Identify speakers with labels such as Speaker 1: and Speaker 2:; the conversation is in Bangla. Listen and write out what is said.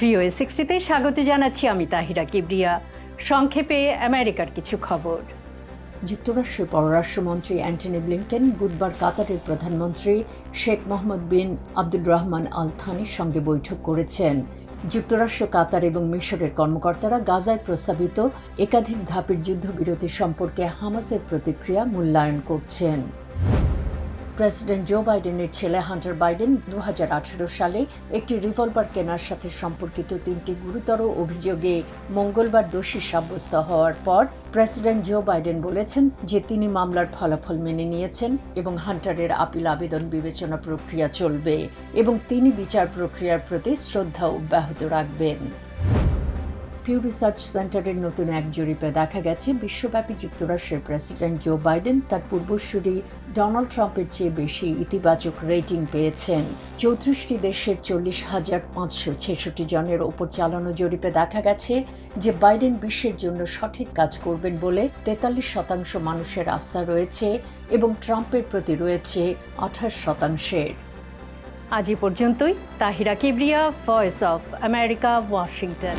Speaker 1: ভিওএ সিক্সটিতে স্বাগত জানাচ্ছি আমি তাহিরা কিবরিয়া। সংক্ষেপে আমেরিকার কিছু খবর।
Speaker 2: যুক্তরাষ্ট্রের পররাষ্ট্রমন্ত্রী অ্যান্টনি ব্লিংকেন বুধবার কাতারের প্রধানমন্ত্রী শেখ মোহাম্মদ বিন আব্দুল রহমান আল থানির সঙ্গে বৈঠক করেছেন। যুক্তরাষ্ট্র, কাতার এবং মিশরের কর্মকর্তারা গাজায় প্রস্তাবিত একাধিক ধাপের যুদ্ধবিরতি সম্পর্কে হামাসের প্রতিক্রিয়া মূল্যায়ন করছেন। প্রেসিডেন্ট জো বাইডেনের ছেলে হান্টার বাইডেন দু হাজার আঠেরো সালে একটি রিভলভার কেনার সাথে সম্পর্কিত তিনটি গুরুতর অভিযোগে মঙ্গলবার দোষী সাব্যস্ত হওয়ার পর প্রেসিডেন্ট জো বাইডেন বলেছেন যে তিনি মামলার ফলাফল মেনে নিয়েছেন এবং হান্টারের আপিল আবেদন বিবেচনা প্রক্রিয়া চলবে এবং তিনি বিচার প্রক্রিয়ার প্রতি শ্রদ্ধা অব্যাহত রাখবেন। পিউ রিসার্চ সেন্টারের নতুন এক জরিপে দেখা গেছে, বিশ্বব্যাপী যুক্তরাষ্ট্রের প্রেসিডেন্ট জো বাইডেন তার পূর্বসূরি ডোনাল্ড ট্রাম্পের চেয়ে বেশি ইতিবাচক রেটিং পেয়েছেন। চৌত্রিশটি দেশের চল্লিশ হাজার পাঁচশো ছেষট্টি জনের ওপর চালানো জরিপে দেখা গেছে যে বাইডেন বিশ্বের জন্য সঠিক কাজ করবেন বলে তেতাল্লিশ শতাংশ মানুষের আস্থা রয়েছে এবং ট্রাম্পের প্রতি রয়েছে আঠাশ শতাংশের।
Speaker 1: আজ এ পর্যন্তই। Tahira Kibria voice of America Washington